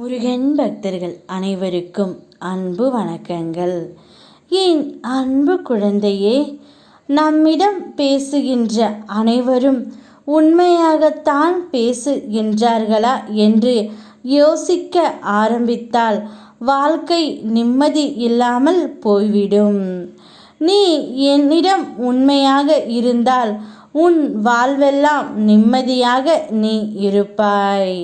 முருகன் பக்தர்கள் அனைவருக்கும் அன்பு வணக்கங்கள். என் அன்பு குழந்தையே நம்மிடம் பேசுகின்ற அனைவரும் உண்மையாகத்தான் பேசுகின்றார்களா என்று யோசிக்க ஆரம்பித்தால் வாழ்க்கை நிம்மதி இல்லாமல் போய்விடும். நீ என்னிடம் உண்மையாக இருந்தால் உன் வாழ்வெல்லாம் நிம்மதியாக நீ இருப்பாய்.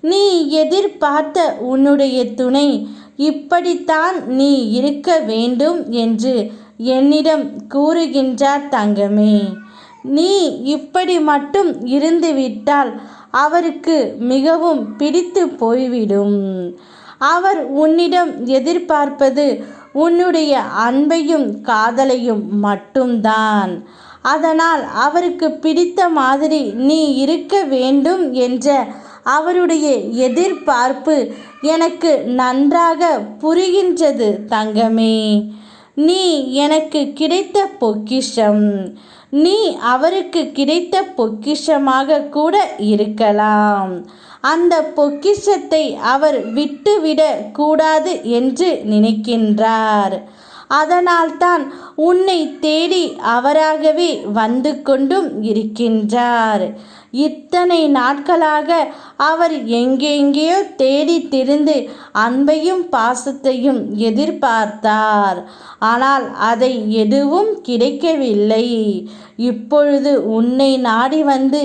நீ எதிர்பார்த்த உன்னுடைய துணை. இப்படித்தான் நீ இருக்க வேண்டும் என்று என்னிடம் கூறுகின்றார் தங்கமே. நீ இப்படி மட்டும் இருந்துவிட்டால் அவருக்கு மிகவும் பிடித்து போய்விடும். அவர் உன்னிடம் எதிர்பார்ப்பது உன்னுடைய அன்பையும் காதலையும் மட்டும்தான். அதனால் அவருக்கு பிடித்த மாதிரி நீ இருக்க வேண்டும் என்ற அவருடைய எதிர்பார்ப்பு எனக்கு நன்றாக புரிகின்றது தங்கமே. நீ எனக்கு கிடைத்த பொக்கிஷம். நீ அவருக்கு கிடைத்த பொக்கிஷமாக கூட இருக்கலாம். அந்த பொக்கிஷத்தை அவர் விட்டுவிடக் கூடாது என்று நினைக்கின்றார். அதனால்தான் உன்னை தேடி அவராகவே வந்து கொண்டும் இருக்கின்றார். இத்தனை நாட்களாக அவர் எங்கெங்கேயோ தேடி திரிந்து அன்பையும் பாசத்தையும் எதிர்பார்த்தார். ஆனால் அதை எதுவும் கிடைக்கவில்லை. இப்பொழுது உன்னை நாடி வந்து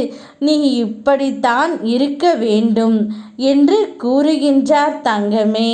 நீ இப்படித்தான் இருக்க வேண்டும் என்று கூறுகின்றார் தங்கமே.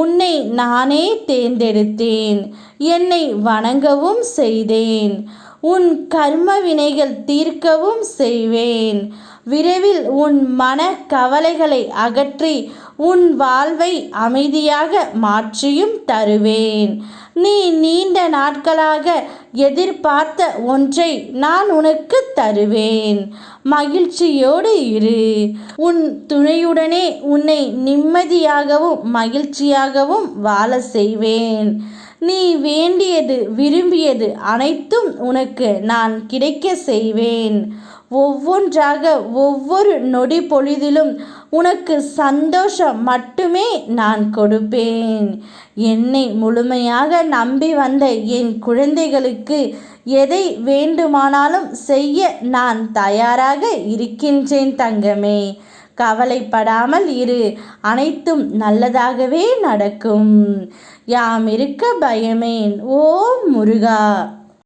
உன்னை நானே தேர்ந்தெடுத்தேன். என்னை வணங்கவும் செய்தேன். உன் கர்ம வினைகள் தீர்க்கவும் செய்வேன். விரைவில் உன் மன கவலைகளை அகற்றி உன் வாழ்வை அமைதியாக மாற்றியும் தருவேன். நீ நீண்ட நாட்களாக எதிர்பார்த்த ஒன்றை நான் உனக்கு தருவேன். மகிழ்ச்சியோடு இரு. உன் துணையுடனே உன்னை நிம்மதியாகவும் மகிழ்ச்சியாகவும் வாழ செய்வேன். நீ வேண்டியது விரும்பியது அனைத்தும் உனக்கு நான் கிடைக்க செய்வேன். ஒவ்வொன்றாக ஒவ்வொரு நொடி பொழுதிலும் உனக்கு சந்தோஷம் மட்டுமே நான் கொடுப்பேன். என்னை முழுமையாக நம்பி வந்த என் குழந்தைகளுக்கு எதை வேண்டுமானாலும் செய்ய நான் தயாராக இருக்கின்றேன் தங்கமே. கவலைப்படாமல் இரு அனைத்தும் நல்லதாகவே நடக்கும். யாம் இருக்க பயமேன் ஓ முருகா!